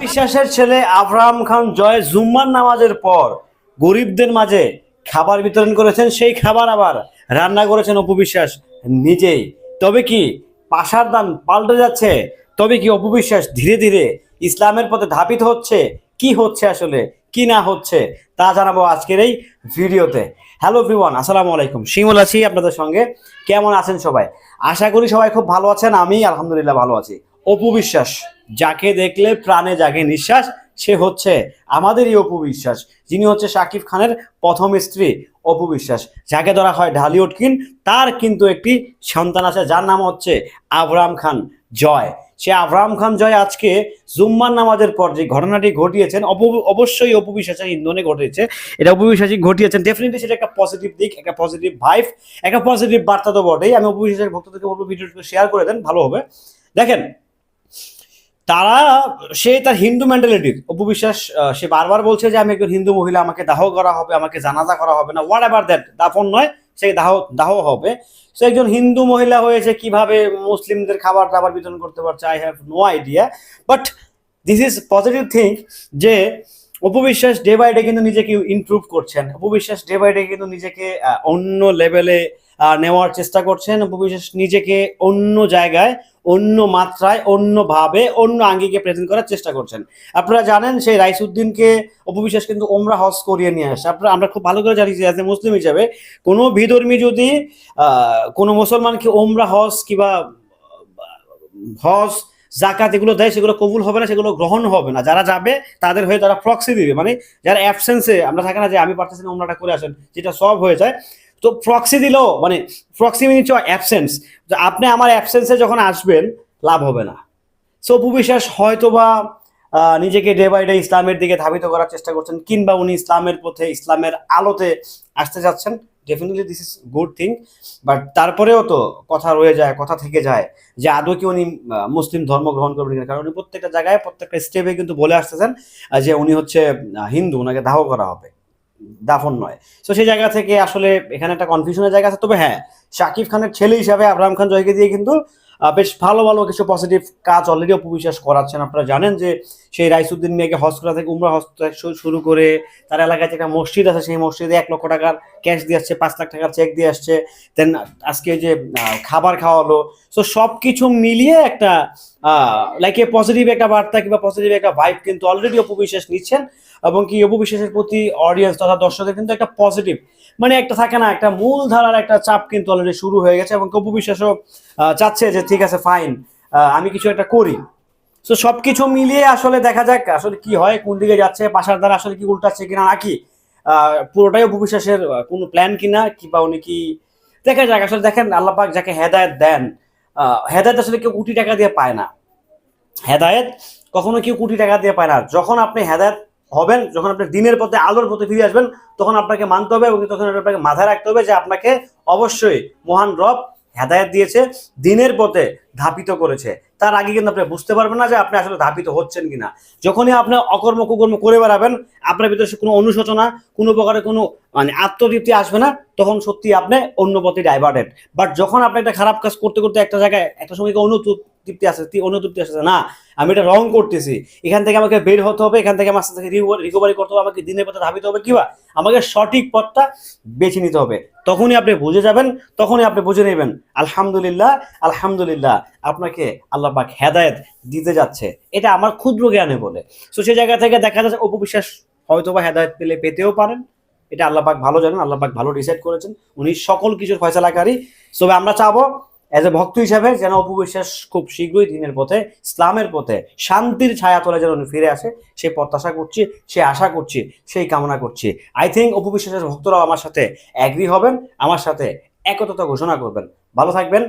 বিশ্বাসের ছেলে আব্রাহাম খান জয় জুম্মার নামাজের পর গরিবদের মাঝে খাবার বিতরণ করেছেন, সেই খাবার আবার রান্না করেছেন অপু বিশ্বাস নিজেই। তবে কি পাশার দান পাল্টে যাচ্ছে? তবে কি অপু বিশ্বাস ধীরে ধীরে ইসলামের পথে ধাপিত হচ্ছে? কি হচ্ছে আসলে? কি না হচ্ছে তা জানাব আজকের এই ভিডিওতে। হ্যালো ভিওয়ান আসসালামু আলাইকুম। শিমুল আছি আপনাদের সঙ্গে। কেমন আছেন সবাই? আশা করি সবাই খুব ভালো আছেন, আমি আলহামদুলিল্লাহ ভালো আছি। অপু বিশ্বাস, যাকে দেখলে প্রাণে জাগে নিঃশ্বাস, সে হচ্ছে আমাদেরই অপু বিশ্বাস। যিনি হচ্ছে শাকিব খানের প্রথম স্ত্রী, অপু বিশ্বাস। যাকে ধরা হয় ঢালিউডকিন তার কিন্তু একটি সন্তান আছে, যার নাম হচ্ছে আবরাম খান জয়। সে আবরাম খান জয় আজকে জুম্মার নামাজের পর যে ঘটনাটি ঘটিয়েছেন অবশ্যই অপু বিশ্বাসের ইন্ধনে ঘটেছে। এটা অপু বিশ্বাসই ঘটিয়েছেন। ডেফিনেটলি সেটা একটা পজিটিভ দিক, একটা পজিটিভ ভাইভ একটা পজিটিভ বার্তা তো বটেই। আমি অপু বিশ্বাসের ভক্তদেরকে বলব ভিডিওটি শেয়ার করে দেন, ভালো হবে। দেখেন, তারা, সে তার হিন্দু মেন্টালিটির অপবিশ্বাস সে বারবার বলছে যে আমি একজন হিন্দু মহিলা, আমাকে দাহ করা হবে, আমাকে জানাজা করা হবে না হোয়াট এভার দ্যাট দাফন নয়। সে দাহ দাহ হবে। সে একজন হিন্দু মহিলা হয়েছে, কীভাবে মুসলিমদের খাবার দাবার বিতরণ করতে পারছে I have no idea but this is positive thing যে অপু বিশ্বাস ডে বাই ডে কিন্তু নিজেকে ইমপ্রুভ করছেন। Apu Biswas day by day কিন্তু নিজেকে অন্য লেভেলে নেওয়ার চেষ্টা করছেন। অপবিশ্বাস নিজেকে অন্য জায়গায়, অন্য মাত্রায় অন্যভাবে অন্য আঙ্গিকে প্রেজেন্ট করার চেষ্টা করছেন। আপনারা জানেন সেই রাইসুদ্দিনকে অপবিশ্বাস কিন্তু ওমরা হজ করিয়ে নিয়ে আসে। আপনারা, আমরা খুব ভালো করে জানি যে অ্যাজ এ মুসলিম হিসাবে কোনো বিধর্মী যদি কোনো মুসলমানকে ওমরা হজ কিংবা হজ জাকাত এগুলো দেয় সেগুলো কবুল হবে না সেগুলো গ্রহণ হবে না। যারা যাবে তাদের হয়ে তারা প্রক্সি দিবে। মানে যারা অ্যাবসেন্সে আমরা থাকে না যে আমি পারতেছি না ওমরাটা করে আসেন যেটা সব হয়ে যায়। তো প্রক্সি দিলেও মানে প্রক্সি মিনিট অ্যাবসেন্স আপনি আমার অ্যাবসেন্সে যখন আসবেন লাভ হবে না। সো অপু বিশ্বাস হয়তোবা আহ, নিজেকে ডে বাই ডে ইসলামের দিকে ধাবিত করার চেষ্টা করছেন কিংবা উনি ইসলামের পথে ইসলামের আলোতে আসতে যাচ্ছেন। Definitely this is good thing but তারপরেও তো কথা রয়ে যায়, কথা থেকে যায় যে আদৌ কি উনি মুসলিম ধর্ম গ্রহণ করবেন কিনা। কারণ উনি প্রত্যেকটা জায়গায়, প্রত্যেকটা স্টেপে কিন্তু বলে আসতেছেন যে উনি হচ্ছে হিন্দু ওনাকে দাহ করা হবে। দাফন নয়। তো সেই জায়গা থেকে আসলে এখানে একটা কনফিউশনের জায়গা আছে। তবে হ্যাঁ শাকিব খানের ছেলে হিসাবে আবরাম খান জয়কে দিয়ে কিন্তু বেশ ভালো ভালো কিছু পজিটিভ কাজ অলরেডি অপবিশ্বাস করাচ্ছেন। আপনারা জানেন যে সেই রাইসুদ্দিন মিয়াকে হস্তরা থেকে উমরা হস্ত শুরু করে তার এলাকায় একটা মসজিদ আছে, সেই মসজিদে এক লক্ষ টাকার ক্যাশ দিয়ে আসছে, পাঁচ লাখ টাকার চেক দিয়ে আসছে। দেন আজকে যে খাবার খাওয়ালো সো সব কিছু মিলিয়ে একটা লাইক এ পজিটিভ একটা বার্তা কিংবা পজিটিভ একটা ভাইব কিন্তু অলরেডি অপবিশ্বাস নিচ্ছেন এবং কি অপবিশ্বাসের প্রতি অডিয়েন্স তথা দর্শকের কিন্তু একটা পজিটিভ মানে একটা থাকে না একটা মূল ধারার একটা চাপ কিন্তু অলরেডি শুরু হয়ে গেছে এবং অপু বিশ্বাসও চাচ্ছে যে ঠিক আছে ফাইন আমি কিছু একটা করি। তো সবকিছু মিলিয়ে আসলে দেখা যাক আসলে কি হয় কোন দিকে যাচ্ছে পাশার দ্বারা আসলে কি উল্টাচ্ছে কিনা নাকি পুরোটাই অপু বিশ্বাসের আহ, কোনো প্ল্যান কিনা কিংবা উনি কি দেখা যাক আসলে দেখেন আল্লাহ পাক যাকে হেদায়ত দেন হেদায়েত আসলে কেউ কোটি টাকা দিয়ে পায় না। হেদায়েত কখনো কেউ কোটি টাকা দিয়ে পায় না। যখন আপনি হেদায়েত হবেন, যখন আপনি দিনের পথে, আলোর পথে ফিরে আসবেন, তখন আপনাকে মানতে হবে এবং তখন আপনাকে মাথায় রাখতে হবে যে আপনাকে অবশ্যই মহান রব হেদায়েত দিয়েছে, দিনের পথে ধাপিত করেছে। তার আগে কিন্তু আপনি বুঝতে পারবেন না যে আপনি আসলে ধাপিত হচ্ছেন কিনা। যখনই আপনি অকর্ম কুকর্ম করে বেড়াবেন, আপনার ভিতরে কোনো অনুশোচনা, কোনো প্রকারের কোনো মানে আত্মতৃপ্তি আসবে না, তখন সত্যি আপনি অন্য পথে ডাইভার্টেড বাট যখন আপনি একটা খারাপ কাজ করতে করতে একটা জায়গায়, একটা সময় অনুতৃপ্তি আসে তি- অনুতৃপ্তি আসে না। আমি এটা রং করতেছি। এখান থেকে আমাকে বের হতে হবে, এখান থেকে আমার থেকে রিকভারি করতে হবে, আমাকে দিনের পথে ধাবিতে হবে। কিবা আমাকে সঠিক পথটা বেছে নিতে হবে। তখনই আপনি বুঝে যাবেন, তখনই আপনি বুঝে নেবেন। আলহামদুলিল্লাহ আলহামদুলিল্লাহ, আপনাকে আল্লাহ পাক হেদায়েত দিতে যাচ্ছে। এটা আমার ক্ষুদ্র জ্ঞানে বলে। তো সেই জায়গা থেকে দেখা যাচ্ছে অপবিশ্বাস হয়তো বা হেদায়েত পেলে পেতেও পারেন। এটা আল্লাহ পাক ভালো জানেন, আল্লাহ পাক ভালো ডিসাইড করেছেন। উনি সকল কিছুর ফয়সালাকারী। তবে আমরা চাবো অ্যাজ এ ভক্ত হিসাবে যেন অপবিশ্বাস খুব শীঘ্রই দিনের পথে, ইসলামের পথে, শান্তির ছায়া তোলা যেন ফিরে আসে সেই প্রত্যাশা করছি, সে আশা করছি, সেই কামনা করছি। আই থিঙ্ক অপবিশ্বাসের ভক্তরাও আমার সাথে অ্যাগ্রি হবেন, আমার সাথে একতা ঘোষণা করবেন। ভালো থাকবেন।